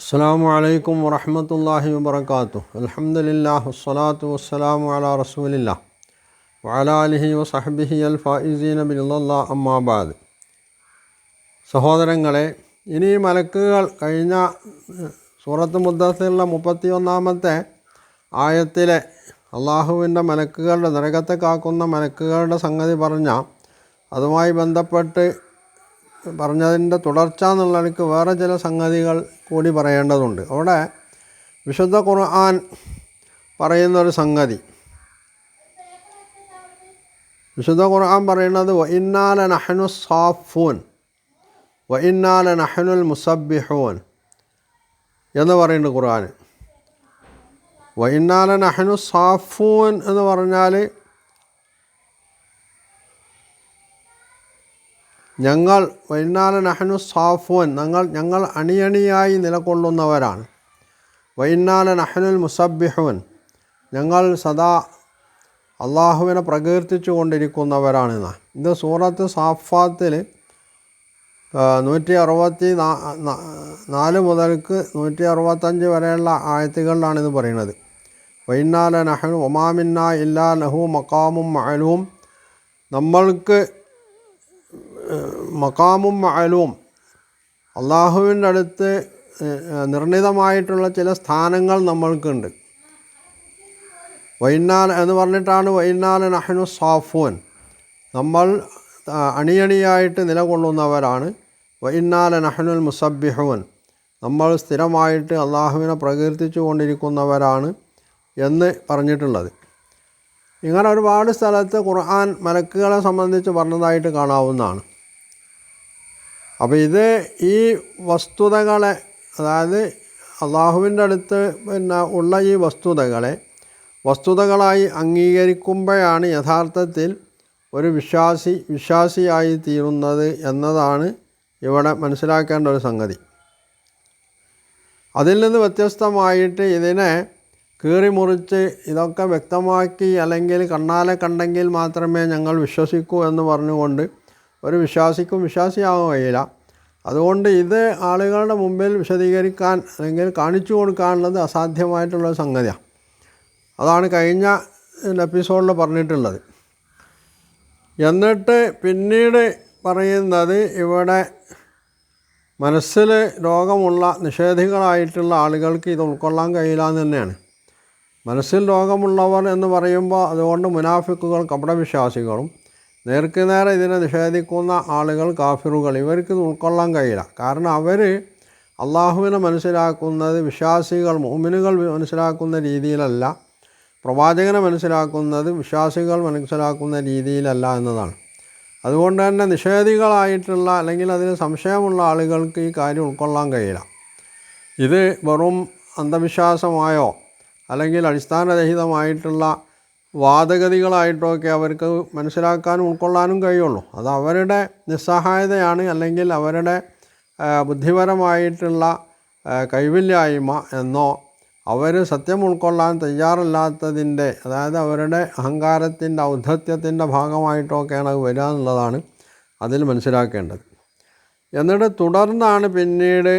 അസ്സാം വലൈക്കും വറഹമത്തല്ലാഹി വാത്തു അലഹമുല്ലാ വസ്സലാത്തു വസ്സലാമു അല റസൂലില്ല വാലാലിഹി വസഹബിഹി അൽ ഫായിസീന ബില്ലാ അമ്മാബാദ് സഹോദരങ്ങളെ ഇനി മലക്കുകൾ കഴിഞ്ഞ സൂറത്ത് മുദ്ദസിലുള്ള മുപ്പത്തി ഒന്നാമത്തെ ആയത്തിലെ അള്ളാഹുവിന്റെ മലക്കുകളുടെ നരകത്തെ കാക്കുന്ന മലക്കുകളുടെ സംഗതി പറഞ്ഞ അതുമായി ബന്ധപ്പെട്ട് പറഞ്ഞതിന്റെ തുടർച്ച എന്നുള്ള എനിക്ക് വേറെ ചില സംഗതികൾ കൂടി പറയേണ്ടതുണ്ട്. അവിടെ വിശുദ്ധ ഖുർആൻ പറയുന്നൊരു സംഗതി. വിശുദ്ധ ഖുർആൻ പറയുന്നത് വഇന്നാല ഇന്നാല നഹനു സാഫൂൻ വഇന്നാല ഇന്നാല നഹനുൽ മുസബിഹൂൻ എന്ന് പറയുന്നുണ്ട് ഖുർആൻ. വൈന്നാല നഹനു സാഫൂൻ എന്ന് പറഞ്ഞാൽ ഞങ്ങൾ വൈനാല നഹനു സാഫുവൻ ഞങ്ങൾ ഞങ്ങൾ അണിയണിയായി നിലകൊള്ളുന്നവരാണ്. വൈനാല നഹനുൽ മുസബിഹുവൻ ഞങ്ങൾ സദാ അള്ളാഹുവിനെ പ്രകീർത്തിച്ചു കൊണ്ടിരിക്കുന്നവരാണെന്ന് ഇത് സൂറത്ത് സാഫാത്തിൽ നൂറ്റി അറുപത്തി നാല് മുതൽക്ക് നൂറ്റി അറുപത്തഞ്ച് വരെയുള്ള ആയത്തുകളിലാണ് ഇത് പറയുന്നത്. വൈനാല നഹനു ഒമാമിന്ന ഇല്ലാ ലഹു മക്കാമും മഅലൂം. നമ്മൾക്ക് മക്കാമും മഅലൂം. അള്ളാഹുവിന്റെ അടുത്ത് നിർണിതമായിട്ടുള്ള ചില സ്ഥാനങ്ങൾ നമ്മൾക്കുണ്ട്. വൈനാൽ എന്ന് പറഞ്ഞിട്ടാണ് വൈനാൽ നഹ്നു സാഫൂൻ. നമ്മൾ അണിയണിയായിട്ട് നിലകൊള്ളുന്നവരാണ്. വൈന്നാൻ നഹ്നുൽ മുസബിഹുവൻ നമ്മൾ സ്ഥിരമായിട്ട് അള്ളാഹുവിനെ പ്രകീർത്തിച്ചു കൊണ്ടിരിക്കുന്നവരാണ് എന്ന് പറഞ്ഞിട്ടുള്ളത്. ഇങ്ങനെ ഒരുപാട് സ്ഥലത്ത് ഖുർആൻ മലക്കുകളെ സംബന്ധിച്ച് പറഞ്ഞതായിട്ട് കാണാവുന്നതാണ്. അപ്പോൾ ഇത് ഈ വസ്തുതകളെ അതായത് അള്ളാഹുവിന്റെ അടുത്ത് പിന്നെ ഉള്ള ഈ വസ്തുതകളെ വസ്തുതകളായി അംഗീകരിക്കുമ്പോഴാണ് യഥാർത്ഥത്തിൽ ഒരു വിശ്വാസി വിശ്വാസിയായി തീരുന്നത് എന്നതാണ് ഇവിടെ മനസ്സിലാക്കേണ്ട ഒരു സംഗതി. അതിൽ നിന്ന് വ്യത്യസ്തമായിട്ട് ഇതിനെ കീറിമുറിച്ച് ഇതൊക്കെ വ്യക്തമാക്കി അല്ലെങ്കിൽ കണ്ണാലെ കണ്ടെങ്കിൽ മാത്രമേ ഞങ്ങൾ വിശ്വസിക്കൂ എന്ന് പറഞ്ഞുകൊണ്ട് ഒരു വിശ്വാസിക്കും വിശ്വാസിയാകാൻ കഴിയില്ല അതുകൊണ്ട് ഇത് ആളുകളുടെ മുമ്പിൽ വിശദീകരിക്കാൻ അല്ലെങ്കിൽ കാണിച്ചു കൊടുക്കാനുള്ളത് അസാധ്യമായിട്ടുള്ള സംഗതിയാണ്. അതാണ് കഴിഞ്ഞ എപ്പിസോഡിൽ പറഞ്ഞിട്ടുള്ളത്. എന്നിട്ട് പിന്നീട് പറയുന്നത് ഇവിടെ മനസ്സിൽ രോഗമുള്ള നിഷേധികളായിട്ടുള്ള ആളുകൾക്ക് ഇത് ഉൾക്കൊള്ളാൻ കഴിയില്ല എന്ന് തന്നെയാണ്. മനസ്സിൽ രോഗമുള്ളവർ എന്ന് പറയുമ്പോൾ അതുകൊണ്ട് മുനാഫിക്കുകൾ കപടവിശ്വാസികളും നേർക്ക് നേരെ ഇതിനെ നിഷേധിക്കുന്ന ആളുകൾ കാഫിറുകൾ. ഇവർക്ക് ഉൾക്കൊള്ളാൻ കഴിയില്ല. കാരണം അവർ അള്ളാഹുവിനെ മനസ്സിലാക്കുന്നത് വിശ്വാസികൾ മോമിനുകൾ മനസ്സിലാക്കുന്ന രീതിയിലല്ല. പ്രവാചകനെ മനസ്സിലാക്കുന്നത് വിശ്വാസികൾ മനസ്സിലാക്കുന്ന രീതിയിലല്ല എന്നതാണ്. അതുകൊണ്ട് തന്നെ നിഷേധികളായിട്ടുള്ള അല്ലെങ്കിൽ അതിന് സംശയമുള്ള ആളുകൾക്ക് ഈ കാര്യം ഉൾക്കൊള്ളാൻ കഴിയില്ല. ഇത് വെറും അന്ധവിശ്വാസമായോ അല്ലെങ്കിൽ അടിസ്ഥാനരഹിതമായിട്ടുള്ള വാദഗതികളായിട്ടോ ഒക്കെ അവർക്ക് മനസ്സിലാക്കാനും ഉൾക്കൊള്ളാനും കഴിയുള്ളൂ. അത് അവരുടെ നിസ്സഹായതയാണ് അല്ലെങ്കിൽ അവരുടെ ബുദ്ധിപരമായിട്ടുള്ള കഴിവില്ലായ്മ എന്നോ അവർ സത്യം ഉൾക്കൊള്ളാൻ തയ്യാറല്ലാത്തതിന്റെ അതായത് അവരുടെ അഹങ്കാരത്തിന്റെ ഔദ്ധത്യത്തിന്റെ ഭാഗമായിട്ടൊക്കെയാണ് അത് വരിക എന്നുള്ളതാണ് അതിൽ മനസ്സിലാക്കേണ്ടത്. എന്നിട്ട് തുടർന്നാണ് പിന്നീട്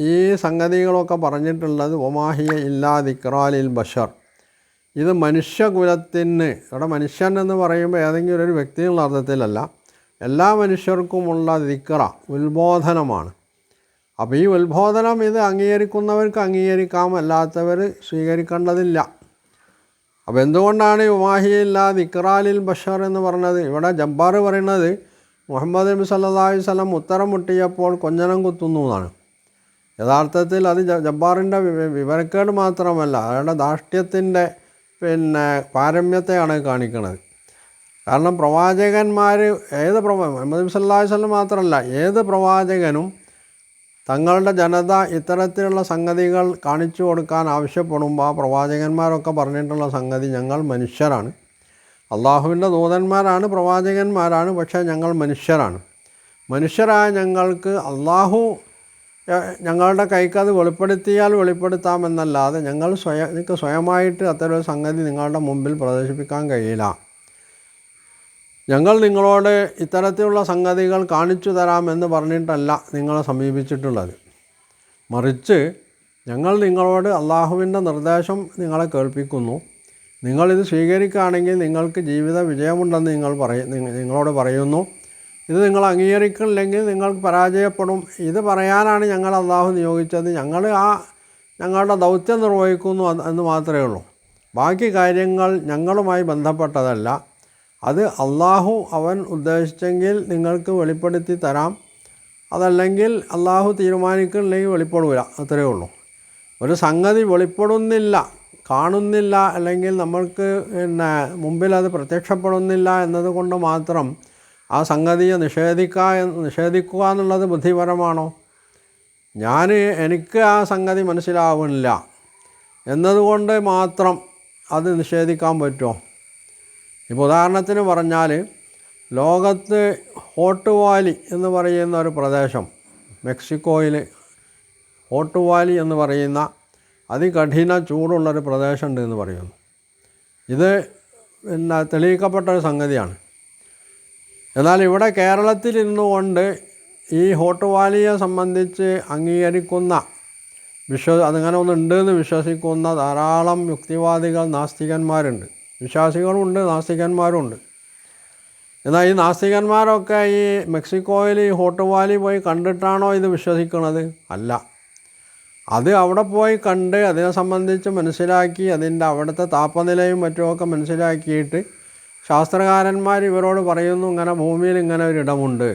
ഈ സംഗതികളൊക്കെ പറഞ്ഞിട്ടുള്ളത് ഒമാഹിയ ഇല്ലാ ദിക്റാലിൽ ബഷർ ഇത് മനുഷ്യകുലത്തിന് ഇവിടെ മനുഷ്യൻ എന്ന് പറയുമ്പോൾ ഏതെങ്കിലും ഒരു വ്യക്തിയുള്ള അർത്ഥത്തിലല്ല. എല്ലാ മനുഷ്യർക്കുമുള്ള ദിക്ര ഉത്ബോധനമാണ്. അപ്പോൾ ഈ ഉത്ബോധനം ഇത് അംഗീകരിക്കുന്നവർക്ക് അംഗീകരിക്കാം അല്ലാത്തവർ സ്വീകരിക്കേണ്ടതില്ല. അപ്പോൾ എന്തുകൊണ്ടാണ് ഉമാഹിയില്ല ദിക്റാലിൽ ബഷർ എന്ന് പറഞ്ഞത്? ഇവിടെ ജബ്ബാർ പറയുന്നത് മുഹമ്മദ് നബി സല്ലല്ലാഹു അലൈഹി വസല്ലം ഉത്തരം മുട്ടിയപ്പോൾ കൊഞ്ഞനം കുത്തുന്നു എന്നാണ്. യഥാർത്ഥത്തിൽ അത് ജബ്ബാറിന്റെ വിവരക്കേട് മാത്രമല്ല അയാളുടെ ധാർഷ്ട്യത്തിന്റെ പിന്നെ പാരമ്യത്തെയാണ് കാണിക്കുന്നത് കാരണം പ്രവാചകന്മാർ ഏത് പ്രവാ മുഹമ്മദ് വസല്ലം മാത്രമല്ല ഏത് പ്രവാചകനും തങ്ങളുടെ ജനത ഇത്തരത്തിലുള്ള സംഗതികൾ കാണിച്ചു കൊടുക്കാൻ ആവശ്യപ്പെടുമ്പോൾ ആ പ്രവാചകന്മാരൊക്കെ പറഞ്ഞിട്ടുള്ള സംഗതി ഞങ്ങൾ മനുഷ്യരാണ്. അള്ളാഹുവിന്റെ ദൂതന്മാരാണ് പ്രവാചകന്മാരാണ് പക്ഷേ ഞങ്ങൾ മനുഷ്യരാണ്. മനുഷ്യരായ ഞങ്ങൾക്ക് അള്ളാഹു ഞങ്ങളുടെ കൈക്ക് അത് വെളിപ്പെടുത്തിയാൽ വെളിപ്പെടുത്താമെന്നല്ലാതെ ഞങ്ങൾ സ്വയം നിങ്ങൾക്ക് സ്വയമായിട്ട് അത്തരം ഒരു സംഗതി നിങ്ങളുടെ മുമ്പിൽ പ്രദർശിപ്പിക്കാൻ കഴിയില്ല. ഞങ്ങൾ നിങ്ങളോട് ഇത്തരത്തിലുള്ള സംഗതികൾ കാണിച്ചു തരാമെന്ന് പറഞ്ഞിട്ടല്ല നിങ്ങളെ സമീപിച്ചിട്ടുള്ളത്. മറിച്ച് ഞങ്ങൾ നിങ്ങളോട് അള്ളാഹുവിന്റെ നിർദ്ദേശം നിങ്ങളെ കേൾപ്പിക്കുന്നു. നിങ്ങളിത് സ്വീകരിക്കുകയാണെങ്കിൽ നിങ്ങൾക്ക് ജീവിത വിജയമുണ്ടെന്ന് നിങ്ങൾ പറയ നിങ്ങളോട് പറയുന്നു. ഇത് നിങ്ങൾ അംഗീകരിക്കില്ലെങ്കിൽ നിങ്ങൾക്ക് പരാജയപ്പെടും. ഇത് പറയാനാണ് ഞങ്ങൾ അള്ളാഹു നിയോഗിച്ചത്. ഞങ്ങൾ ആ ഞങ്ങളുടെ ദൗത്യം നിർവഹിക്കുന്നു എന്ന് മാത്രമേ ഉള്ളൂ. ബാക്കി കാര്യങ്ങൾ ഞങ്ങളുമായി ബന്ധപ്പെട്ടതല്ല. അത് അള്ളാഹു അവൻ ഉദ്ദേശിച്ചെങ്കിൽ നിങ്ങൾക്ക് വെളിപ്പെടുത്തി തരാം. അതല്ലെങ്കിൽ അള്ളാഹു തീരുമാനിക്കുന്നില്ലെങ്കിൽ വെളിപ്പെടില്ല അത്രയേ ഉള്ളൂ. ഒരു സംഗതി വെളിപ്പെടുന്നില്ല കാണുന്നില്ല അല്ലെങ്കിൽ നമ്മൾക്ക് പിന്നെ മുമ്പിൽ അത് പ്രത്യക്ഷപ്പെടുന്നില്ല എന്നതുകൊണ്ട് മാത്രം ആ സംഗതിയെ നിഷേധിക്കുക എന്ന് നിഷേധിക്കുക എന്നുള്ളത് ബുദ്ധിപരമാണോ? ഞാൻ എനിക്ക് ആ സംഗതി മനസ്സിലാവുന്നില്ല. എന്നതുകൊണ്ട് മാത്രം അത് നിഷേധിക്കാൻ പറ്റുമോ ഇപ്പോൾ ഉദാഹരണത്തിന് പറഞ്ഞാൽ ലോകത്ത് ഹോട്ട് വാലി എന്ന് പറയുന്ന ഒരു പ്രദേശം മെക്സിക്കോയിൽ ഹോട്ട് വാലി എന്ന് പറയുന്ന അതികഠിന ചൂടുള്ളൊരു പ്രദേശമുണ്ട് എന്ന് പറയുന്നു. ഇത് പിന്നെ തെളിയിക്കപ്പെട്ട ഒരു സംഗതിയാണ്. എന്നാൽ ഇവിടെ കേരളത്തിൽ ഇരുന്നുകൊണ്ട് ഈ ഹോട്ട് വാലിയെ സംബന്ധിച്ച് അംഗീകരിക്കുന്ന വിശ്വ അതങ്ങനെ ഒന്നുണ്ട് എന്ന് വിശ്വസിക്കുന്ന ധാരാളം യുക്തിവാദികൾ നാസ്തികന്മാരുണ്ട്. വിശ്വാസികളുണ്ട് നാസ്തികന്മാരുണ്ട്. എന്നാൽ ഈ നാസ്തികന്മാരൊക്കെ ഈ മെക്സിക്കോയിൽ ഈ ഹോട്ട് വാലി പോയി കണ്ടിട്ടാണോ ഇത് വിശ്വസിക്കുന്നത് അല്ല. അത് അവിടെ പോയി കണ്ട് അതിനെ സംബന്ധിച്ച് മനസ്സിലാക്കി അതിന്റെ അവിടുത്തെ താപനിലയും മറ്റുമൊക്കെ മനസ്സിലാക്കിയിട്ട് ശാസ്ത്രകാരന്മാർ ഇവരോട് പറയുന്നു ഇങ്ങനെ ഭൂമിയിൽ ഇങ്ങനെ ഒരിടമുണ്ട്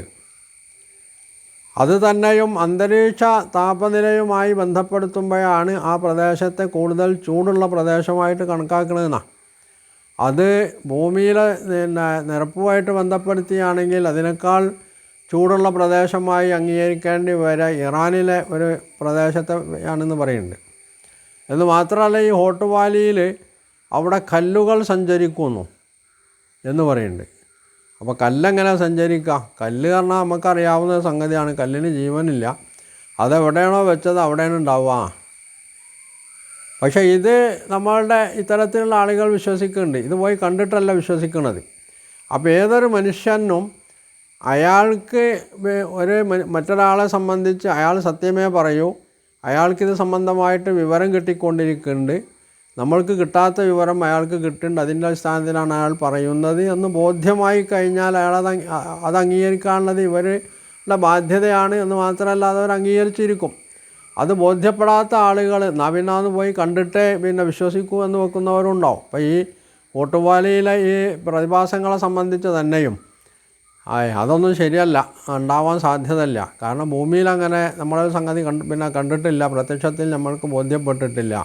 അത് തന്നെയും അന്തരീക്ഷ താപനിലയുമായി ബന്ധപ്പെടുത്തുമ്പോഴാണ് ആ പ്രദേശത്തെ കൂടുതൽ ചൂടുള്ള പ്രദേശമായിട്ട് കണക്കാക്കണമെന്നാണ് അത് ഭൂമിയിൽ പിന്നെ നിരപ്പുമായിട്ട് ബന്ധപ്പെടുത്തിയാണെങ്കിൽ അതിനേക്കാൾ ചൂടുള്ള പ്രദേശമായി അംഗീകരിക്കേണ്ടി വരെ ഇറാനിലെ ഒരു പ്രദേശത്തെ ആണെന്ന് പറയുന്നുണ്ട്. എന്ന് മാത്രമല്ല ഈ ഹോട്ട് വാലിയിൽ അവിടെ കല്ലുകൾ സഞ്ചരിക്കുന്നു. എന്ന് പറയുന്നുണ്ട്. അപ്പോൾ കല്ലെങ്ങനെ സഞ്ചരിക്കാം? കല്ല് പറഞ്ഞാൽ നമുക്കറിയാവുന്ന സംഗതിയാണ്. കല്ലിന് ജീവനില്ല. അതെവിടെയാണോ വെച്ചത് അവിടെയാണ് ഉണ്ടാവുക. പക്ഷേ ഇത് നമ്മളുടെ ഇത്തരത്തിലുള്ള ആളുകൾ വിശ്വസിക്കുന്നുണ്ട്. ഇത് പോയി കണ്ടിട്ടല്ല വിശ്വസിക്കുന്നത് അപ്പോൾ ഏതൊരു മനുഷ്യനും അയാൾക്ക് ഒരു മറ്റൊരാളെ സംബന്ധിച്ച് അയാൾ സത്യമേ പറയൂ. അയാൾക്കിത് സംബന്ധമായിട്ട് വിവരം കിട്ടിക്കൊണ്ടിരിക്കുന്നുണ്ട്. നമ്മൾക്ക് കിട്ടാത്ത വിവരം അയാൾക്ക് കിട്ടുന്നുണ്ട് അതിന്റെ അടിസ്ഥാനത്തിലാണ് അയാൾ പറയുന്നത് എന്ന് ബോധ്യമായി കഴിഞ്ഞാൽ അയാൾ അത് അത് അംഗീകരിക്കാനുള്ളത് ഇവരുടെ ബാധ്യതയാണ് എന്ന് മാത്രമല്ല അതവർ അംഗീകരിച്ചിരിക്കും. അത് ബോധ്യപ്പെടാത്ത ആളുകൾ നവീനാന്ന് പോയി കണ്ടിട്ടേ പിന്നെ വിശ്വസിക്കൂ എന്ന് വെക്കുന്നവരുണ്ടാവും. അപ്പോൾ ഈ ഓട്ടുപാലയിലെ ഈ പ്രതിഭാസങ്ങളെ സംബന്ധിച്ച് തന്നെയും അതൊന്നും ശരിയല്ല ഉണ്ടാവാൻ സാധ്യതയില്ല. കാരണം ഭൂമിയിൽ അങ്ങനെ നമ്മളൊരു സംഗതി കണ്ട് പിന്നെ കണ്ടിട്ടില്ല പ്രത്യക്ഷത്തിൽ നമ്മൾക്ക് ബോധ്യപ്പെട്ടിട്ടില്ല.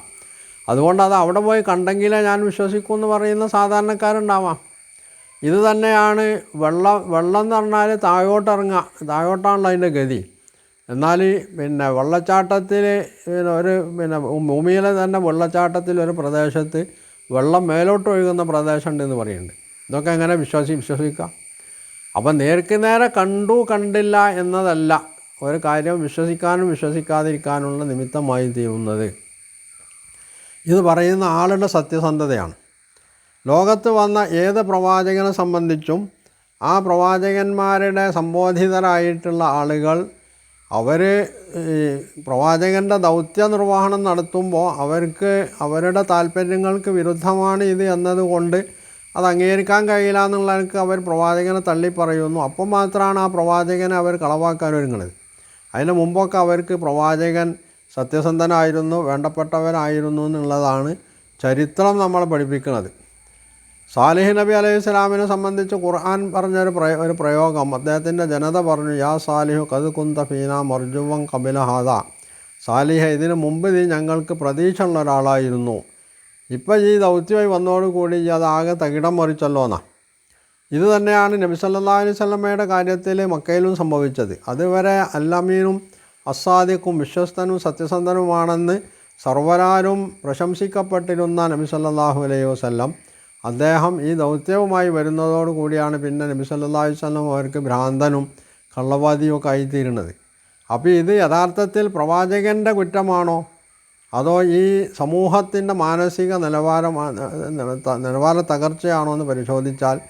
അതുകൊണ്ട് അത് അവിടെ പോയി കണ്ടെങ്കിലേ ഞാൻ വിശ്വസിക്കൂ എന്ന് പറയുന്ന സാധാരണക്കാരുണ്ടാവാം. ഇത് തന്നെയാണ് വെള്ളം വെള്ളം എന്ന് പറഞ്ഞാൽ താഴോട്ടിറങ്ങുക താഴോട്ടാണല്ലോ അതിന്റെ ഗതി. എന്നാൽ പിന്നെ വെള്ളച്ചാട്ടത്തിൽ ഒരു പിന്നെ ഭൂമിയിലെ തന്നെ വെള്ളച്ചാട്ടത്തിൽ ഒരു പ്രദേശത്ത് വെള്ളം മേലോട്ട് ഒഴുകുന്ന പ്രദേശമുണ്ടെന്ന് പറയുന്നുണ്ട്. ഇതൊക്കെ എങ്ങനെ വിശ്വസി വിശ്വസിക്കാം? അപ്പം നേർക്ക് നേരെ കണ്ടു കണ്ടില്ല എന്നതല്ല ഒരു കാര്യം വിശ്വസിക്കാനും വിശ്വസിക്കാതിരിക്കാനുള്ള നിമിത്തമായി തീരുന്നത്. ഇത് പറയുന്ന ആളുടെ സത്യസന്ധതയാണ്. ലോകത്ത് വന്ന ഏത് പ്രവാചകനെ സംബന്ധിച്ചും ആ പ്രവാചകന്മാരുടെ സംബോധിതരായിട്ടുള്ള ആളുകൾ അവർ പ്രവാചകന്റെ ദൗത്യ നിർവഹണം നടത്തുമ്പോൾ അവർക്ക് അവരുടെ താല്പര്യങ്ങൾക്ക് വിരുദ്ധമാണ് ഇത് എന്നതുകൊണ്ട് അത് അംഗീകരിക്കാൻ കഴിയില്ല എന്നുള്ളവർക്ക് അവർ പ്രവാചകനെ തള്ളി പറയുന്നു അപ്പം മാത്രമാണ് ആ പ്രവാചകനെ അവർ കളവാക്കാൻ ഒരുങ്ങുന്നത്. അതിന് മുമ്പൊക്കെ അവർക്ക് പ്രവാചകൻ സത്യസന്ധനായിരുന്നു വേണ്ടപ്പെട്ടവനായിരുന്നു എന്നുള്ളതാണ് ചരിത്രം നമ്മളെ പഠിപ്പിക്കുന്നത്. സാലിഹ് നബി അലൈഹി സ്വലാമിനെ സംബന്ധിച്ച് ഖുർആൻ പറഞ്ഞൊരു പ്രയോ ഒരു പ്രയോഗം. അദ്ദേഹത്തിന്റെ ജനത പറഞ്ഞു യാ സാലിഹു കത് കുന്ത ഫീന മർജുവം കപില ഹാദ. സാലിഹ ഇതിനു മുമ്പ് നീ ഞങ്ങൾക്ക് പ്രതീക്ഷ ഉള്ള ഒരാളായിരുന്നു. ഇപ്പം ഈ ദൗത്യമായി വന്നതോടുകൂടി അതാകെ തകിടം മറിച്ചല്ലോ എന്നാ ഇത് തന്നെയാണ് നബി സല്ലാ അലൈഹി സ്വലമയുടെ കാര്യത്തിൽ മക്കയിലും സംഭവിച്ചത്. അതുവരെ അല്ലമീനും അസാദിക്കും വിശ്വസ്തനും സത്യസന്ധനുമാണെന്ന് സർവരാരും പ്രശംസിക്കപ്പെട്ടിരുന്ന നബി സല്ലല്ലാഹു അലൈഹി വസല്ലം. അദ്ദേഹം ഈ ദൗത്യവുമായി വരുന്നതോടുകൂടിയാണ് പിന്നെ നബി അലൈഹി വസല്ലം അവർക്ക് ഭ്രാന്തനും കള്ളവാദിയും ഒക്കെ ആയിത്തീരുന്നത്. അപ്പോൾ ഇത് യഥാർത്ഥത്തിൽ പ്രവാചകന്റെ കുറ്റമാണോ? അതോ ഈ സമൂഹത്തിന്റെ മാനസിക നിലവാരമാണ് നിലവാര തകർച്ചയാണോ എന്ന് പരിശോധിച്ചാൽ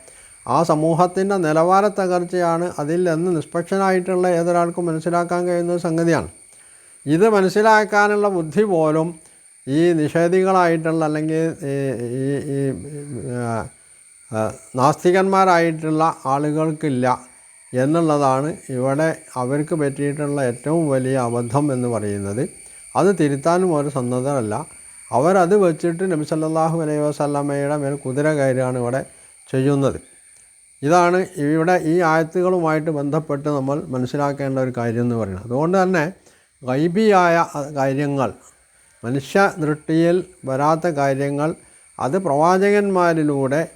ആ സമൂഹത്തിന്റെ നിലവാര തകർച്ചയാണ് അതിൽ നിന്ന് നിഷ്പക്ഷനായിട്ടുള്ള ഏതൊരാൾക്കും മനസ്സിലാക്കാൻ കഴിയുന്ന സംഗതിയാണ്. ഇത് മനസ്സിലാക്കാനുള്ള ബുദ്ധി പോലും ഈ നിഷേധികളായിട്ടുള്ള അല്ലെങ്കിൽ ഈ ഈ നാസ്തികന്മാരായിട്ടുള്ള ആളുകൾക്കില്ല എന്നുള്ളതാണ് ഇവിടെ അവർക്ക് പറ്റിയിട്ടുള്ള ഏറ്റവും വലിയ അബദ്ധം എന്ന് പറയുന്നത്. അത് തിരുത്താനും ഒരു സന്നദ്ധരല്ല. അവരത് വെച്ചിട്ട് നബി സല്ലല്ലാഹു അലൈഹി വസല്ലമയുടെ മേൽ കുതിര കയറുകയാണ് ഇവിടെ ചെയ്യുന്നത്. ഇതാണ് ഇവിടെ ഈ ആയത്തുകളുമായിട്ട് ബന്ധപ്പെട്ട് നമ്മൾ മനസ്സിലാക്കേണ്ട ഒരു കാര്യം എന്ന് പറയുന്നത്. അതുകൊണ്ട് തന്നെ ഗൈബിയായ കാര്യങ്ങൾ മനുഷ്യ ദൃഷ്ടിയിൽ വരാത്ത കാര്യങ്ങൾ അത് പ്രവാചകന്മാരിലൂടെ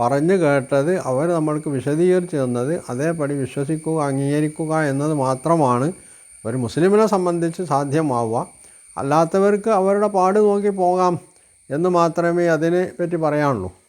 പറഞ്ഞു കേട്ടത് അവർ നമ്മൾക്ക് വിശദീകരിച്ച് തന്നത് അതേപടി വിശ്വസിക്കുക അംഗീകരിക്കുക എന്നത് മാത്രമാണ്. ഒരു മുസ്ലിമിനെ സംബന്ധിച്ച് സാധ്യമാവുക. അല്ലാത്തവർക്ക് അവരുടെ പാട് നോക്കി പോകാം എന്ന് മാത്രമേ അതിനെ പറ്റി പറയാനുള്ളൂ.